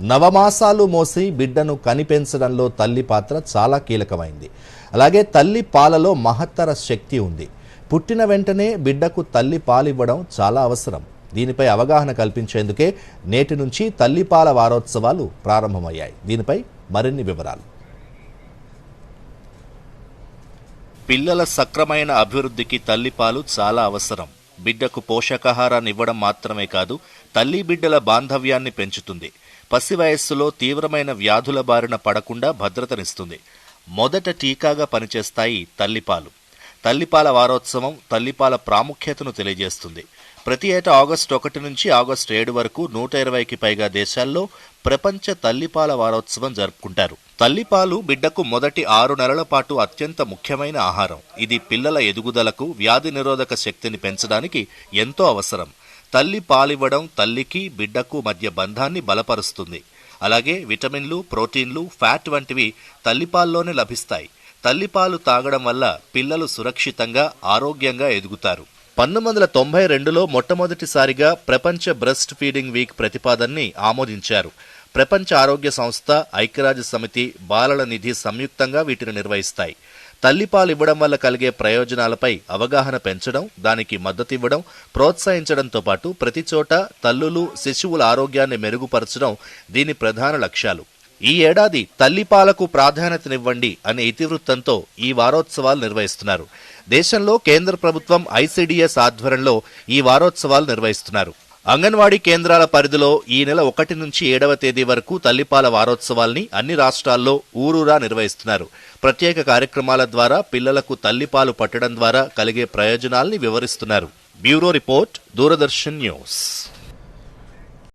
నవమాసాలు మోసి బిడ్డను కనిపెంచడంలో తల్లి పాత్ర చాలా కీలకమైంది. అలాగే తల్లి పాలలో మహత్తర శక్తి ఉంది. పుట్టిన వెంటనే బిడ్డకు తల్లి పాలివ్వడం చాలా అవసరం. దీనిపై అవగాహన కల్పించేందుకే నేటి నుంచి తల్లిపాల వారోత్సవాలు ప్రారంభమయ్యాయి. దీనిపై మరిన్ని వివరాలు. పిల్లల సక్రమైన అభివృద్ధికి తల్లిపాలు చాలా అవసరం. బిడ్డకు పోషకాహారాన్ని ఇవ్వడం మాత్రమే కాదు తల్లి బిడ్డల బాంధవ్యాన్ని పెంచుతుంది. పసి వయస్సులో తీవ్రమైన వ్యాధుల బారిన పడకుండా భద్రతనిస్తుంది. మొదట టీకాగా పనిచేస్తాయి తల్లిపాలు. తల్లిపాల వారోత్సవం తల్లిపాల ప్రాముఖ్యతను తెలియజేస్తుంది. ప్రతి ఏటా ఆగస్టు ఒకటి నుంచి ఆగస్టు ఏడు వరకు నూట ఇరవైకి పైగా దేశాల్లో ప్రపంచ తల్లిపాల వారోత్సవం జరుపుకుంటారు. తల్లిపాలు బిడ్డకు మొదటి ఆరు నెలల పాటు అత్యంత ముఖ్యమైన ఆహారం. ఇది పిల్లల ఎదుగుదలకు వ్యాధి నిరోధక శక్తిని పెంచడానికి ఎంతో అవసరం. తల్లి పాలివ్వడం తల్లికి బిడ్డకు మధ్య బంధాన్ని బలపరుస్తుంది. అలాగే విటమిన్లు ప్రోటీన్లు ఫ్యాట్ వంటివి తల్లిపాల్లోనే లభిస్తాయి. తల్లిపాలు తాగడం వల్ల పిల్లలు సురక్షితంగా ఆరోగ్యంగా ఎదుగుతారు. పంతొమ్మిది వందల తొంభై రెండులో మొట్టమొదటిసారిగా ప్రపంచ బ్రెస్ట్ ఫీడింగ్ వీక్ ప్రతిపాదనని ఆమోదించారు. ప్రపంచ ఆరోగ్య సంస్థ ఐక్యరాజ్య సమితి బాలల నిధి సంయుక్తంగా వీటిని నిర్వహిస్తాయి. తల్లిపాలు ఇవ్వడం వల్ల కలిగే ప్రయోజనాలపై అవగాహన పెంచడం దానికి మద్దతు ఇవ్వడం ప్రోత్సహించడంతో పాటు ప్రతి చోట తల్లులు శిశువుల ఆరోగ్యాన్ని మెరుగుపరచడం దీని ప్రధాన లక్ష్యాలు. ఈ ఏడాది తల్లిపాలకు ప్రాధాన్యతనివ్వండి అనే ఇతివృత్తంతో ఈ వారోత్సవాలు నిర్వహిస్తున్నారు. దేశంలో కేంద్ర ప్రభుత్వం ఐసిడిఎస్ ఆధ్వర్యంలో ఈ వారోత్సవాలు నిర్వహిస్తున్నారు. అంగన్వాడీ కేంద్రాల పరిధిలో ఈ నెల ఒకటి నుంచి ఏడవ తేదీ వరకు తల్లిపాల వారోత్సవాల్ని అన్ని రాష్ట్రాల్లో ఊరూరా నిర్వహిస్తున్నారు. ప్రత్యేక కార్యక్రమాల ద్వారా పిల్లలకు తల్లిపాలు పట్టడం ద్వారా కలిగే ప్రయోజనాల్ని వివరిస్తున్నారు. Bureau report Doordarshan news.